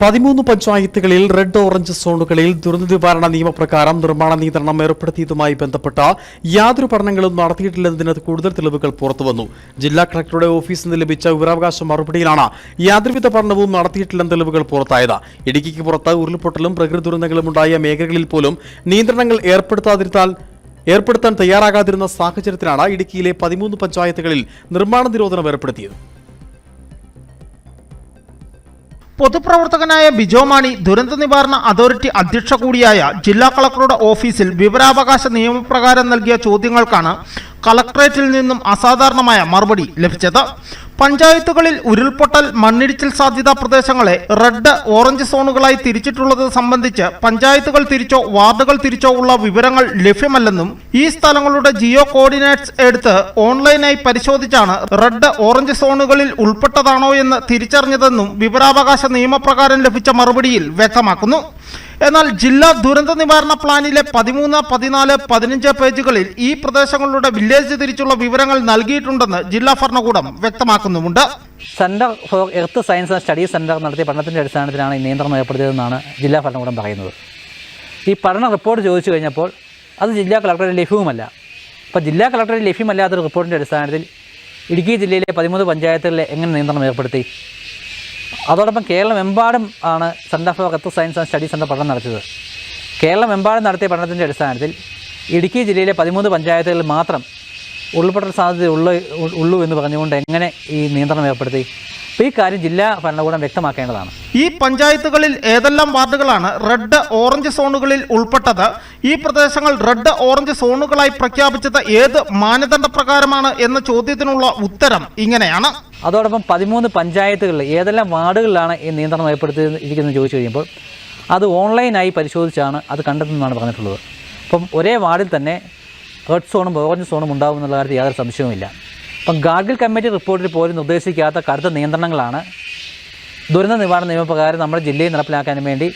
പതിമൂന്ന് പഞ്ചായത്തുകളിൽ red orange സോണുകളിൽ ദുരന്ത നിവാരണ നിയമപ്രകാരം നിർമ്മാണ നിയന്ത്രണം ഏർപ്പെടുത്തിയതുമായി ബന്ധപ്പെട്ട യാതൊരു പഠനങ്ങളും നടത്തിയിട്ടില്ലെന്നതിന് കൂടുതൽ തെളിവുകൾ പുറത്തുവന്നു ജില്ലാ കളക്ടറുടെ ഓഫീസിൽ നിന്ന് ലഭിച്ച വിവരാവകാശ മറുപടിയിലാണ് യാതൊരുവിധ പഠനവും നടത്തിയിട്ടില്ലെന്ന തെളിവുകൾ പുറത്തായത്. ഇടുക്കിക്ക് പുറത്ത് ഉരുൾപൊട്ടലും പ്രകൃതി ദുരന്തങ്ങളും ഉണ്ടായ മേഖലകളിൽ പോലും നിയന്ത്രണങ്ങൾ ഏർപ്പെടുത്താതിരുത്താൽ ഏർപ്പെടുത്താൻ തയ്യാറാകാതിരുന്ന സാഹചര്യത്തിലാണ് ഇടുക്കിയിലെ പതിമൂന്ന് പഞ്ചായത്തുകളിൽ നിർമ്മാണ നിരോധനം ഏർപ്പെടുത്തിയത്. പൊതുപ്രവർത്തകനായ ബിജോ മാണി ദുരന്ത നിവാരണ അതോറിറ്റി അധ്യക്ഷ കൂടിയായ ജില്ലാ കളക്ടറുടെ ഓഫീസിൽ വിവരാവകാശ നിയമപ്രകാരം നൽകിയ ചോദ്യങ്ങൾക്കാണ് കളക്ടറേറ്റിൽ നിന്നും അസാധാരണമായ മറുപടി ലഭിച്ചത്. പഞ്ചായത്തുകളിൽ ഉരുൾപൊട്ടൽ മണ്ണിടിച്ചിൽ സാധ്യതാ പ്രദേശങ്ങളെ റെഡ് ഓറഞ്ച് സോണുകളായി തിരിച്ചിട്ടുള്ളത് സംബന്ധിച്ച് പഞ്ചായത്തുകൾ തിരിച്ചോ വാർഡുകൾ തിരിച്ചോ ഉള്ള വിവരങ്ങൾ ലഭ്യമല്ലെന്നും ഈ സ്ഥലങ്ങളുടെ ജിയോ കോർഡിനേറ്റ്സ് എടുത്ത് ഓൺലൈനായി പരിശോധിച്ചാണ് റെഡ് ഓറഞ്ച് സോണുകളിൽ ഉൾപ്പെട്ടതാണോ എന്ന് തിരിച്ചറിഞ്ഞതെന്നും വിവരാവകാശ നിയമപ്രകാരം ലഭിച്ച മറുപടിയിൽ വ്യക്തമാക്കുന്നു. എന്നാൽ ജില്ലാ ദുരന്ത നിവാരണ പ്ലാനിലെ പതിമൂന്ന് പതിനാല് പതിനഞ്ച് പേജുകളിൽ ഈ പ്രദേശങ്ങളുടെ വില്ലേജ് തിരിച്ചുള്ള വിവരങ്ങൾ നൽകിയിട്ടുണ്ടെന്ന് ജില്ലാ ഭരണകൂടം വ്യക്തമാക്കുന്നുമുണ്ട്. Centre for earth science and study centre നടത്തിയ പഠനത്തിന്റെ അടിസ്ഥാനത്തിലാണ് ഈ നിയന്ത്രണം ഏർപ്പെടുത്തിയതെന്നാണ് ജില്ലാ ഭരണകൂടം പറയുന്നത്. ഈ പഠന റിപ്പോർട്ട് ചോദിച്ചു കഴിഞ്ഞപ്പോൾ അത് ജില്ലാ കളക്ടറുടെ ലഭ്യവുമല്ല അപ്പോൾ ജില്ലാ കളക്ടറുടെ ലഭ്യമല്ലാത്തൊരു റിപ്പോർട്ടിന്റെ അടിസ്ഥാനത്തിൽ ഇടുക്കി ജില്ലയിലെ പതിമൂന്ന് പഞ്ചായത്തുകളിൽ എങ്ങനെ നിയന്ത്രണം ഏർപ്പെടുത്തി? അതോടൊപ്പം കേരളമെമ്പാടും ആണ് centre for earth science and studies എന്ന പഠനം നടത്തിയത്. കേരളമെമ്പാടും നടത്തിയ പഠനത്തിന്റെ അടിസ്ഥാനത്തിൽ ഇടുക്കി ജില്ലയിലെ പതിമൂന്ന് പഞ്ചായത്തുകളിൽ മാത്രം ഉരുൾപൊട്ടൽ സാധ്യത ഉള്ളു ഉള്ളൂ എന്ന് പറഞ്ഞുകൊണ്ട് എങ്ങനെ ഈ നിയന്ത്രണം ഏർപ്പെടുത്തി? അപ്പോൾ ഈ കാര്യം ജില്ലാ ഭരണകൂടം വ്യക്തമാക്കേണ്ടതാണ്. ഈ പഞ്ചായത്തുകളിൽ ഏതെല്ലാം വാർഡുകളാണ് റെഡ് ഓറഞ്ച് സോണുകളിൽ ഉൾപ്പെട്ടത്? ഈ പ്രദേശങ്ങൾ റെഡ് ഓറഞ്ച് സോണുകളായി പ്രഖ്യാപിച്ചത് ഏത് മാനദണ്ഡ പ്രകാരമാണ് എന്ന ചോദ്യത്തിനുള്ള ഉത്തരം ഇങ്ങനെയാണ്. അതോടൊപ്പം പതിമൂന്ന് പഞ്ചായത്തുകളിൽ ഏതെല്ലാം വാർഡുകളിലാണ് ഈ നിയന്ത്രണം ഏർപ്പെടുത്തിയിരിക്കുന്നത് ചോദിച്ചു കഴിയുമ്പോൾ അത് ഓൺലൈനായി പരിശോധിച്ചാണ് അത് കണ്ടെത്തുന്നതാണ് പറഞ്ഞിട്ടുള്ളത്. അപ്പം ഒരേ വാർഡിൽ തന്നെ റെഡ് സോണും ഓറഞ്ച് സോണും ഉണ്ടാകും എന്നുള്ള കാര്യത്തിൽ യാതൊരു സംശയവുമില്ല. അപ്പം ഗാർഗിൽ കമ്മിറ്റി റിപ്പോർട്ടിൽ പോലും നിർദ്ദേശിക്കാത്ത കടുത്ത നിയന്ത്രണങ്ങളാണ് ദുരന്ത നിവാരണ നിയമപ്രകാരം നമ്മുടെ ജില്ലയിൽ നടപ്പിലാക്കാൻ വേണ്ടി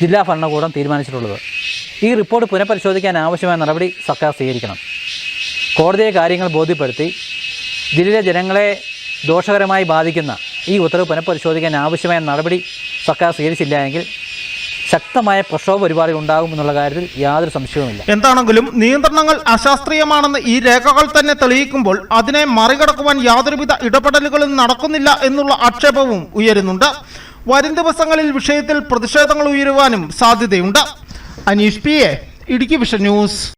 ജില്ലാ ഭരണകൂടം തീരുമാനിച്ചിട്ടുള്ളത്. ഈ റിപ്പോർട്ട് പുനഃപരിശോധിക്കാൻ ആവശ്യമായ നടപടി സർക്കാർ സ്വീകരിക്കണം. കോടതിയെ കാര്യങ്ങൾ ബോധ്യപ്പെടുത്തി ജില്ലയിലെ ജനങ്ങളെ ദോഷകരമായി ബാധിക്കുന്ന ഈ ഉത്തരവ് പുനഃപരിശോധിക്കാൻ ആവശ്യമായ നടപടി സർക്കാർ സ്വീകരിച്ചില്ല എങ്കിൽ ശക്തമായ പ്രക്ഷോഭ പരിപാടികൾ ഉണ്ടാകുമെന്നുള്ള കാര്യത്തിൽ യാതൊരു സംശയവുമില്ല. എന്താണെങ്കിലും നിയന്ത്രണങ്ങൾ അശാസ്ത്രീയമാണെന്ന് ഈ രേഖകൾ തന്നെ തെളിയിക്കുമ്പോൾ അതിനെ മറികടക്കുവാൻ യാതൊരുവിധ ഇടപെടലുകളും നടക്കുന്നില്ല എന്നുള്ള ആക്ഷേപവും ഉയരുന്നുണ്ട്. വരും ദിവസങ്ങളിൽ വിഷയത്തിൽ പ്രതിഷേധങ്ങൾ ഉയരുവാനും സാധ്യതയുണ്ട്. Aneesh P A Idukki vision news.